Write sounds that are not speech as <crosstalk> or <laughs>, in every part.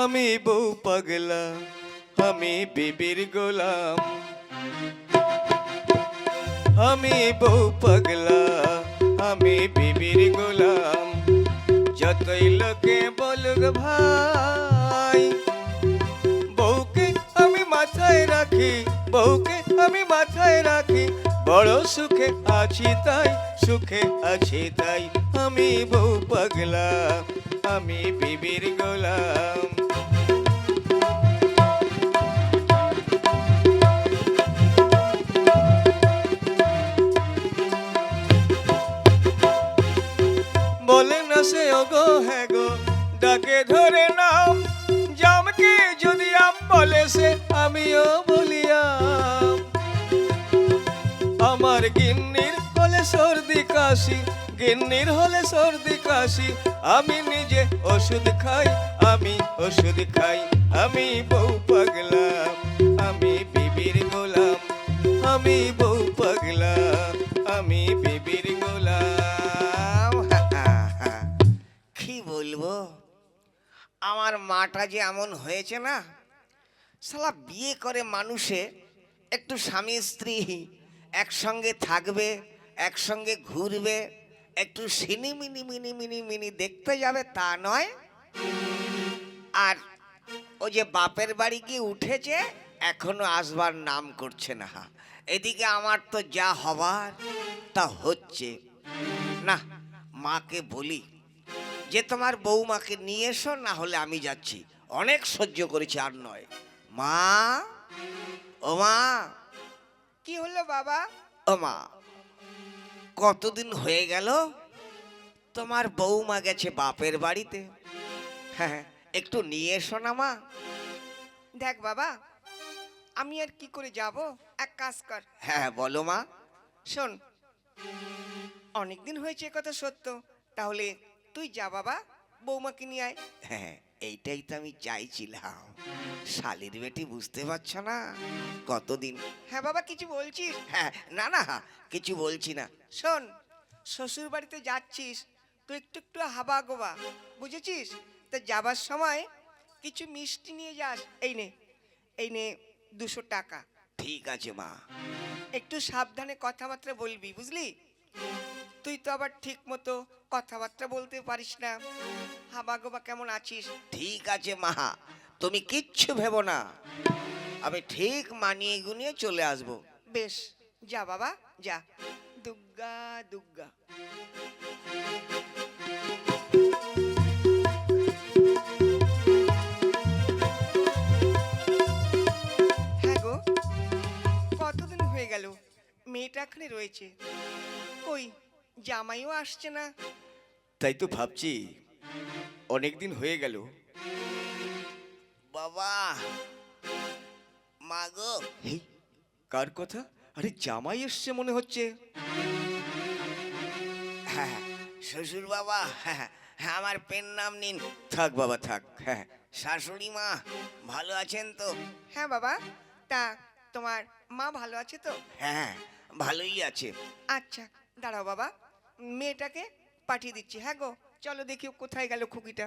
আমি বউ পাগলা, আমি বিবির গোলাম। আমি বউ পাগলা, আমি বিবির গোলাম। যতই লোকে বলুক ভাই, বউকে আমি মাথায় রাখি, বউকে আমি মাথায় রাখি। বড় সুখে আছি তাই, সুখে আছি তাই, আমি বউ পাগলা, আমি বিবির গোলাম। গিন্নির হলে সর্দি কাশি। আমি নিজে ওষুধ খাই, আমি ওষুধ খাই। আমি বউ পাগলা, আমি বিবির গোলাম। আমি বউ পাগলা, আমি বিবির গোলাম। <laughs> কি বলব? আমার মাটা যে এমন হয়েছে না? সালা বিয়ে করে মানুষে একটু স্বামী স্ত্রী একসঙ্গে থাকবে, একসঙ্গে ঘুরবে একটু সিনি মিনি মিনি মিনি মিনি দেখতে যাবে তা নয়। আর ও যে বাপের বাড়ি গিয়ে উঠেছে এখনও আসবার নাম করছে না। এদিকে আমার তো যা হবার তা হচ্ছে। না মাকে বলি যে তোমার বৌমাকে নিয়ে এসো না হলে আমি যাচ্ছি। অনেক সহ্য করেছি আর নয়। মা ও মা। কি হলো বাবা? ও মা। কতদিন হয়ে গেল? তোমার বৌমা গেছে বাপের বাড়িতে। হ্যাঁ একটু নিয়ে এসো না মা। দেখ বাবা আমি আর কি করে যাব? এক কাজ কর। হ্যাঁ বলো মা। শোন অনেকদিন হয়েছে কথা সত্য। তাহলে তুই যা বাবা বৌমাকে নিয়ে আয়। হ্যাঁ এইটাই তো আমি চাইছিলাম। শালির বেটি বুঝতে পারছ না? কতদিন? হ্যাঁ বাবা কিছু বলছিস? হ্যাঁ না না কিছু বলছি না। শোন শ্বশুর বাড়িতে যাচ্ছিস তুই একটু একটু হাবা গোবা বুঝেছিস? তা যাবার সময় কিছু মিষ্টি নিয়ে যাস। এই নে এই নে দুশো টাকা। ঠিক আছে মা। একটু সাবধানে কথাবার্তা বলবি বুঝলি? তুই তো আবার ঠিক মতো কথাবার্তা বলতে পারিস না। হাবা গোবা কেমন আছিস? ঠিক আছে মাহা। তুমি কিচ্ছু ভেবো না। আমি ঠিক মানিয়ে গুনিয়ে চলে আসব। বেশ যা বাবা যা। দুগ্গা দুগ্গা। হ্যাঁ গো কতদিন হয়ে গেল? মেয়েটা এখানে রয়েছে। কই? জামাইও আসছে না। তাই তো ভাবছি অনেক দিন হয়ে গেল। বাবা মা গো। হেই, কার কথা? আরে জামাই এসছে মনে হচ্ছে। হ্যাঁ শ্বশুর বাবা হ্যাঁ হ্যাঁ, আমার পেন নাম নিন। থাক বাবা থাক হ্যাঁ শাশুড়ি মা ভালো আছেন তো? হ্যাঁ বাবা তা তোমার মা ভালো আছে তো? হ্যাঁ ভালোই আছে। আচ্ছা দাঁড়াও বাবা। মেয়েটাকে পাঠিয়ে দিচ্ছি। হ্যাঁ গো চলো দেখি কোথায় গেল খুকিটা।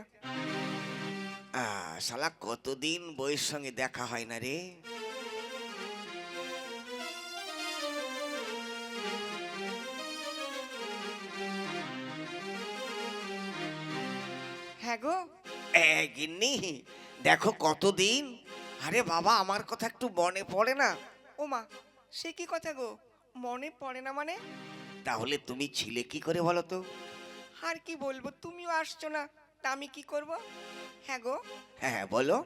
শালা কতদিন বইয়ের সঙ্গে দেখা হয় না রে। হ্যাঁ গো। গিন্নি দেখো কতদিন। আরে বাবা আমার কথা একটু মনে পড়ে না। ও মা সে কি কথা গো? মনে পড়ে না মানে? তাহলে তুমি ছিলে কি করে বলো তো? আর কি বলব তুমিও আসছো না তা আমি কি করব? হ্যাঁ গো। হ্যাঁ হ্যাঁ, বলো।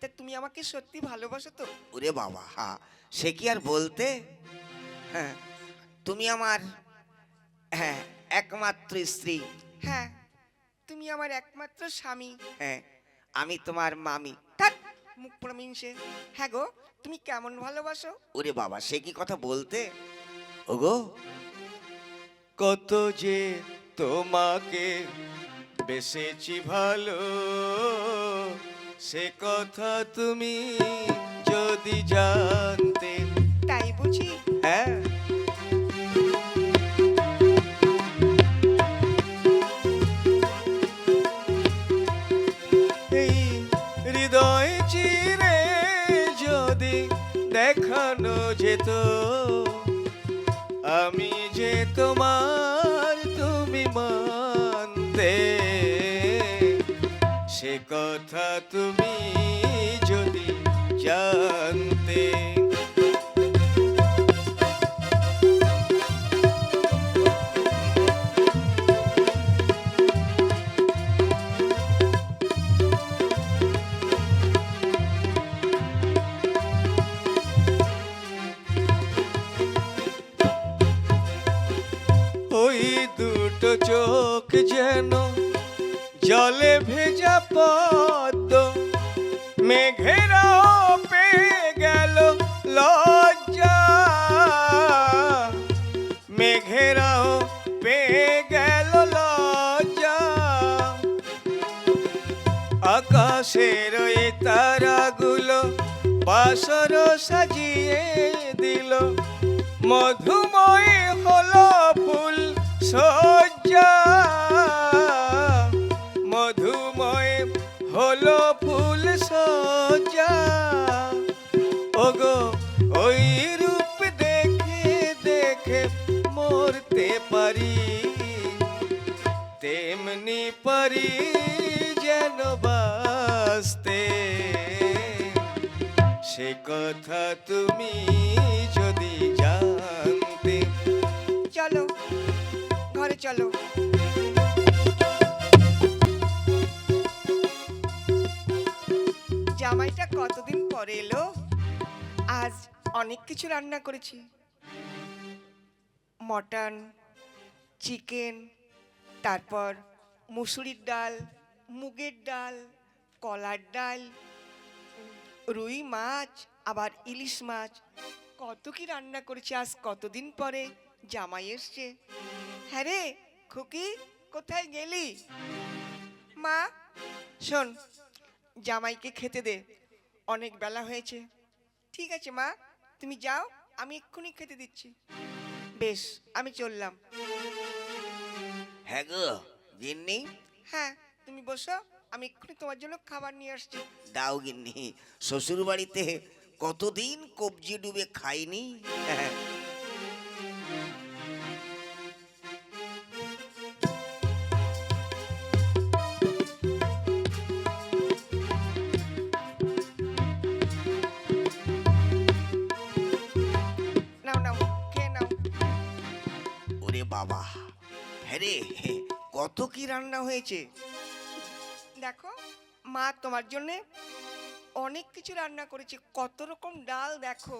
তা তুমি আমাকে সত্যি ভালোবাসো তো? ওরে বাবা হা সে কি আর বলতে? হ্যাঁ তুমি আমার হ্যাঁ একমাত্র স্ত্রী। হ্যাঁ তুমি আমার একমাত্র স্বামী। হ্যাঁ আমি তোমার মামি। থাক মুখ পুরো হ্যাঁ গো তুমি কেমন ভালোবাসো? ওরে বাবা সে কি কথা বলতে? ওগো কত যে তোমাকে বেসেছি ভালো সে কথা তুমি যদি জানতে। তাই বুঝি? হ্যাঁ। জানতে বাসর সাজিয়ে দিল। মধুময় হলো ফুল সজ্জা। মধুময় হলো ফুল সজ্জা। ওগো, ওই রূপ দেখে দেখে মরতে পারি। তেমনি পারি কথা তুমি যদি জানতে। চলো, ঘরে চলো। জামাইটা কতদিন পরে এলো? আজ অনেক কিছু রান্না করেছি। মটন, চিকেন, তারপর মুসুরির ডাল, মুগের ডাল, কলার ডাল, রুই মাছ আবার ইলিশ মাছ। কত কি রান্না করেছি আজ কতদিন পরে জামাই এসছে। হ্যাঁ রে খুকি কোথায় গেলি? মা শোন জামাইকে খেতে দে অনেক বেলা হয়েছে। ঠিক আছে মা তুমি যাও আমি এক্ষুনি খেতে দিচ্ছি। বেশ আমি চললাম। হ্যাঁ গো গিন্নি। হ্যাঁ তুমি বসো আমি এক্ষুনি তোমার জন্য খাবার নিয়ে আসছি। দাও গিন্নি শ্বশুর বাড়িতে কতদিন কবজি ডুবে খাইনি? নাও নাও খেয়ে নাও। ওরে বাবা হ্যাঁ রে কত কি রান্না হয়েছে? দেখো মা তোমার জন্য অনেক কিছু রান্না করেছি। কত রকম ডাল দেখো।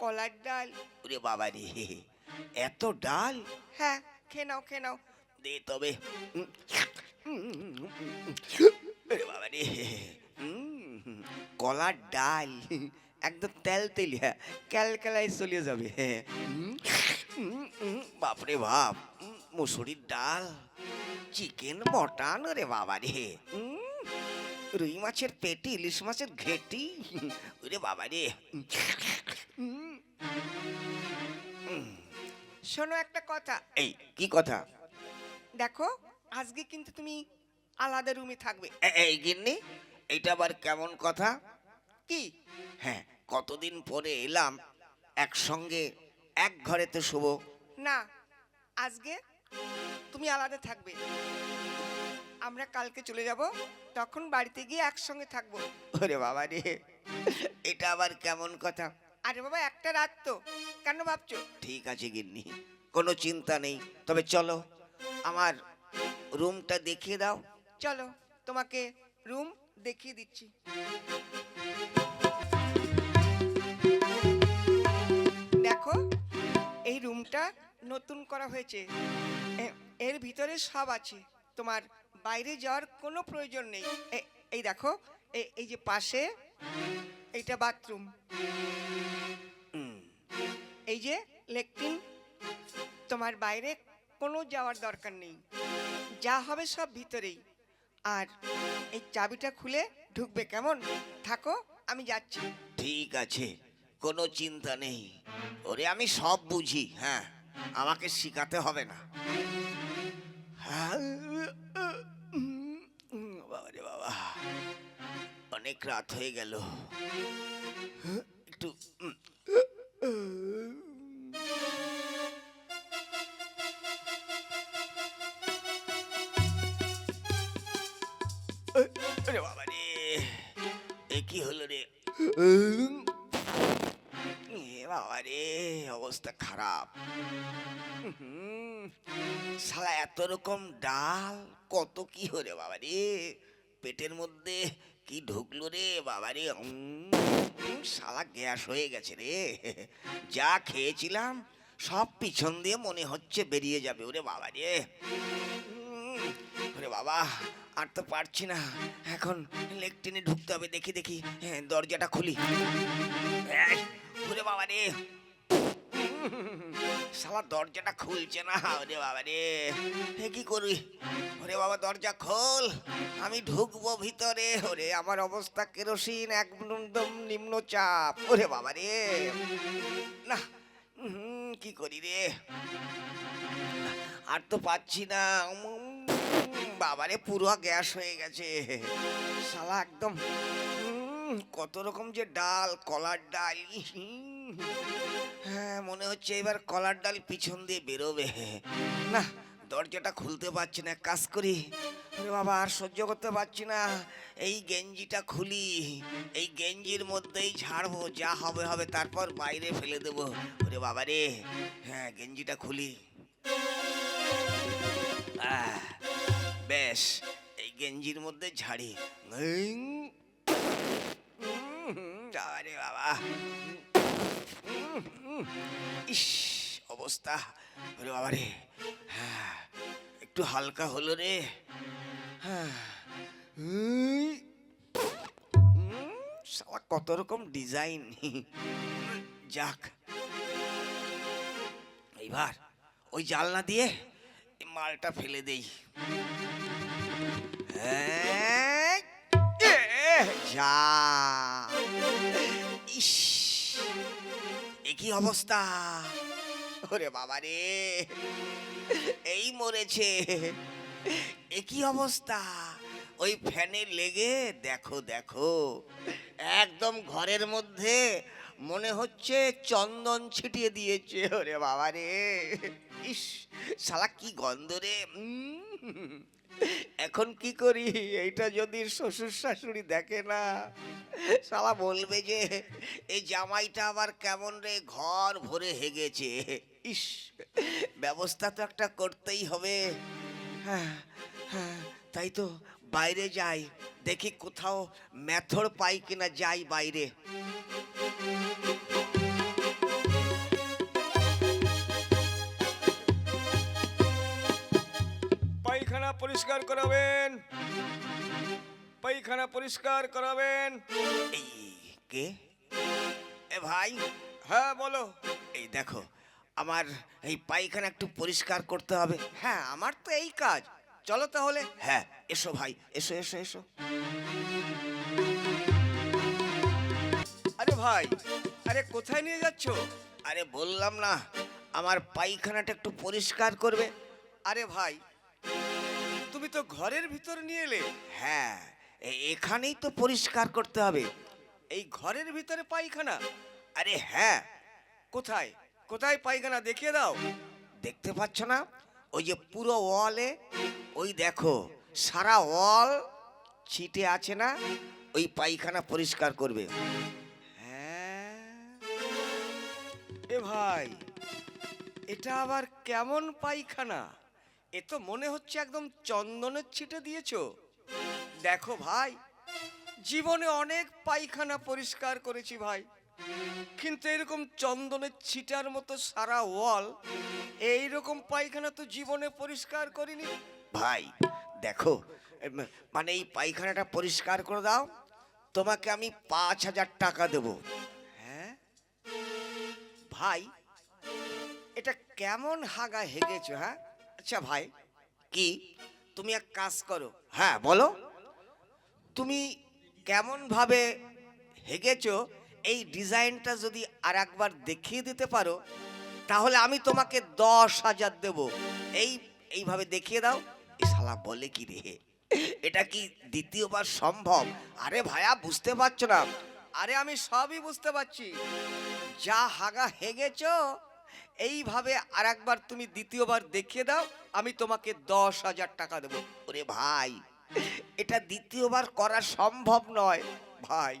কলার ডাল। ওরে বাবা রে এত ডাল? হ্যাঁ খেয়ে নাও খেয়ে নাও। দে তবে। ওরে বাবা রে কলার ডাল। একদম তেল তেল ক্যালকালায় চলে যাবে। উম, উম, উম, বাপরে বাপ মুসুরির ডাল। চিকেন মটন রে বাবা রে উম, রুই মাছের পেটি ইলিশ মাছের ঘেটি। ওরে বাবা রে। শোনো একটা কথা। এই কি কথা? দেখো আজকে কিন্তু তুমি আলাদা রুমে থাকবে। এই গিন্নি এইটা আবার কেমন কথা? কি? হ্যাঁ কতদিন পরে এলাম একসঙ্গে এক ঘরেতে শুভ না আজকে তুমি আলাদা থাকবে। আমরা কালকে চলে যাব তখন বাড়িতে গিয়ে একসঙ্গে থাকব। ওরে বাবা রে এটা আবার কেমন কথা? আরে বাবা একটা রাত তো কেন ভাবছ? ঠিক আছে গিন্নি কোনো চিন্তা নেই তবে চলো আমার রুমটা দেখিয়ে দাও। চলো তোমাকে রুম দেখিয়ে দিচ্ছি। দেখো এই রুমটা নতুন করা হয়েছে এর ভিতরে সব আছে তোমার বাইরে যাওয়ার কোনো প্রয়োজন নেই। এই দেখো এই যে পাশে এইটা বাথরুম। এই যে লেট্রিন তোমার বাইরে কোনো যাওয়ার দরকার নেই। যা হবে সব ভিতরেই। আর এই চাবিটা খুলে ঢুকবে কেমন? থাকো আমি যাচ্ছি। ঠিক আছে কোনো চিন্তা নেই। ওরে আমি সব বুঝি হ্যাঁ। আমাকে শিখাতে হবে না। হ্যাঁ, অনেক রাত হয়ে গেল। একটু বাবা রে। এ, কি হলো রে? বাবা রে, অবস্থা খারাপ। শালা এত রকম ডাল, কত কি হরে বাবা রে? পেটের মধ্যে কি ঢুকলো রে বাবা রে শালা গ্যাস হয়ে গেছে রে। যা খেয়েছিলাম, সব পিছন দিয়ে মনে হচ্ছে বেরিয়ে যাবে। ওরে বাবা রে ওরে বাবা, আর তো পারছি না। এখন লেকটিনে ঢুকতে হবে। দেখি দেখি। হ্যাঁ দরজাটা খুলি। ওরে বাবা রে শালা দরজাটা খুলছে না, ওরে বাবা রে এ কি করি ওরে বাবা, দরজা খোল। আমি ঢুকবো ভিতরে। ওরে, আমার অবস্থা কেরোসিন একদম নিম্ন চাপ ওরে বাবা রে না কি করি রে? আর তো পাচ্ছি না। বাবারে, পুরো গ্যাস হয়ে গেছে। শালা একদম কত রকম যে ডাল, কলার ডাল। হ্যাঁ মনে হচ্ছে এবার কলার ডাল পিছন দিয়ে বেরোবে। না, দরজাটা খুলতে পারছি না কাজ করি। বাবা, আর সহ্য করতে পারছি না। এই গেঞ্জিটা খুলি। এই গেঞ্জির মধ্যেই ঝাড়বো, যা হবে হবে তারপর বাইরে ফেলে দেবো। ওরে বাবা রে। হ্যাঁ গেঞ্জিটা খুলি। বেশ, এই গেঞ্জির মধ্যে ঝাড়ি। বাবা। ইস অবস্থা ওরে বাবা হ্যাঁ, একটু হালকা হলো রে। হ্যাঁ, উম, শালা কত রকম ডিজাইন। যাক এইবার ওই জালনা দিয়ে মালটা ফেলে দেই। এ, যা। কি অবস্থা? ওরে বাবা রে। এই মরেছে। এ কি অবস্থা? ওই ফ্যানে লেগে? দেখো দেখো। একদম ঘরের মধ্যে মনে হচ্ছে চন্দন ছিটিয়ে দিয়েছে। ওরে বাবা রে। ইস, শালা কি গন্ধ রে। এখন কি করি? এইটা যদি শ্বশুর শাশুড়ি দেখে না, শালা বলবে যে, এই জামাইটা আবার কেমন রে, ঘর ভরে হেগেছে। ইস, ব্যবস্থা তো একটা করতেই হবে। হ্যাঁ হ্যাঁ তাই তো বাইরে যাই, দেখি কোথাও মেথর পাই কিনা যাই বাইরে। পরিষ্কার করাবেন। পায়খানা পরিষ্কার করাবেন। এই কে? এ ভাই? হ্যাঁ বলো। এই দেখো আমার এই পায়খানা একটু পরিষ্কার করতে হবে। হ্যাঁ আমার তো এই কাজ। চলো তাহলে। হ্যাঁ এসো ভাই এসো এসো এসো। আরে ভাই আরে কোথায় নিয়ে যাচ্ছ? আরে বললাম না আমার পায়খানাটা একটু পরিষ্কার করবে। আরে ভাই। তুমি তো ঘরের ভিতর নিয়ে এলে। হ্যাঁ এখানেই তো পরিষ্কার করতে হবে। এই ঘরের ভিতরে পায়খানা? আরে হ্যাঁ। কোথায়? কোথায় পায়খানা? দেখিয়ে দাও। দেখতে পাচ্ছ না? ওই যে পুরো ওয়ালে ওই দেখো সারা ওয়াল ছিটে আছে না? ওই পায়খানা পরিষ্কার করবে। হ্যাঁ। এ ভাই এটা আবার কেমন পায়খানা? এ তো মনে হচ্ছে একদম চন্দনের ছিটে দিয়েছ। দেখো ভাই জীবনে অনেক পায়খানা পরিষ্কার করেছি ভাই কিন্তু এরকম চন্দনের ছিটার মতো সারা ওয়াল এইরকম পায়খানা তো জীবনে পরিষ্কার করিনি। ভাই দেখো মানে এই পায়খানাটা পরিষ্কার করে দাও তোমাকে আমি পাঁচ হাজার টাকা দেবো। হ্যাঁ? ভাই এটা কেমন হাগা হেগেছো হ্যাঁ? আচ্ছা ভাই, কি? তুমি এক কাজ করো। হ্যাঁ বলো। তুমি কেমন ভাবে হেগেছো, এই ডিজাইনটা যদি আর একবার দেখিয়ে দিতে পারো, তাহলে আমি তোমাকে দশ হাজার দেব। এই, এইভাবে দেখিয়ে দাও। এ শালা বলে কি রে? এটা কি দ্বিতীয়বার সম্ভব? আরে ভাইয়া, বুঝতে পারছ না। আরে আমি সবই বুঝতে পারছি। যা হাগা হেগেছো এইভাবে আর একবার তুমি দ্বিতীয়বার দেখিয়ে দাও, আমি তোমাকে দশ হাজার টাকা দেবো। ওরে ভাই, এটা দ্বিতীয়বার করা সম্ভব নয়, ভাই।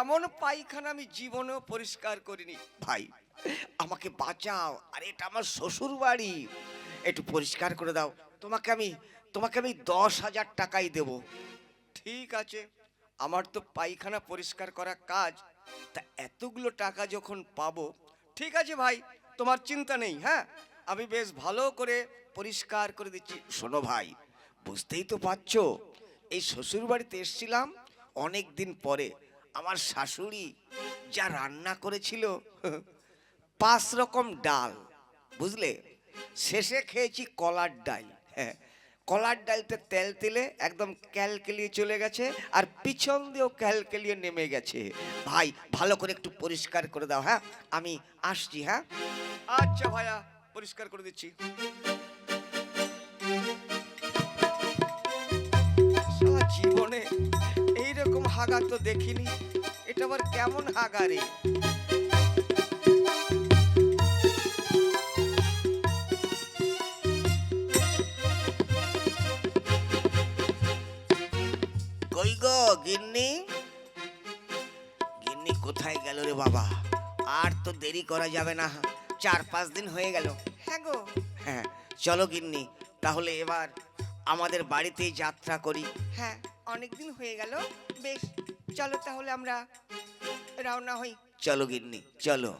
এমন পায়খানা আমি জীবনেও পরিষ্কার করিনি। ভাই, আমাকে বাঁচাও, আর এটা আমার শ্বশুর বাড়ি একটু পরিষ্কার করে দাও, তোমাকে আমি তোমাকে আমি দশ হাজার টাকাই দেব। ঠিক আছে, আমার তো পায়খানা পরিষ্কার করা কাজ, তা এতগুলো টাকা যখন পাবো ঠিক আছে ভাই, তোমার চিন্তা নেই হ্যাঁ? আমি বেশ ভালো করে পরিষ্কার করে দিচ্ছি। শোনো ভাই, বুঝতেই তো পারছ, এই শ্বশুর বাড়িতে এসছিলাম অনেক দিন পরে। আমার শাশুড়ি যা রান্না করেছিল, পাঁচ রকম ডাল, বুঝলে? শেষে খেয়েছি কলার ডাল হ্যাঁ। কলার ডালতে তেল তেলে একদম ক্যালকেলিয়ে চলে গেছে, আর পিছন দিয়েও ক্যালকেলিয়ে নেমে গেছে। ভাই, ভালো করে একটু পরিষ্কার করে দাও হ্যাঁ? আমি আসছি হ্যাঁ? আচ্ছা ভাইয়া, পরিষ্কার করে দিচ্ছি। জীবনে এইরকম হাগা তো দেখিনি, এটা আবার কেমন হাগা রে? কই গো গিন্নি? গিন্নি কোথায় গেল রে বাবা? আর তো দেরি করা যাবে না। চার পাঁচ দিন হয়ে গেল। হ্যাঁ গো। হ্যাঁ চলো গিন্নি তাহলে এবার আমাদের বাড়িতেই যাত্রা করি। হ্যাঁ অনেক দিন হয়ে গেল। বেশ চলো তাহলে আমরা রওনা হই। চলো গিন্নি চলো।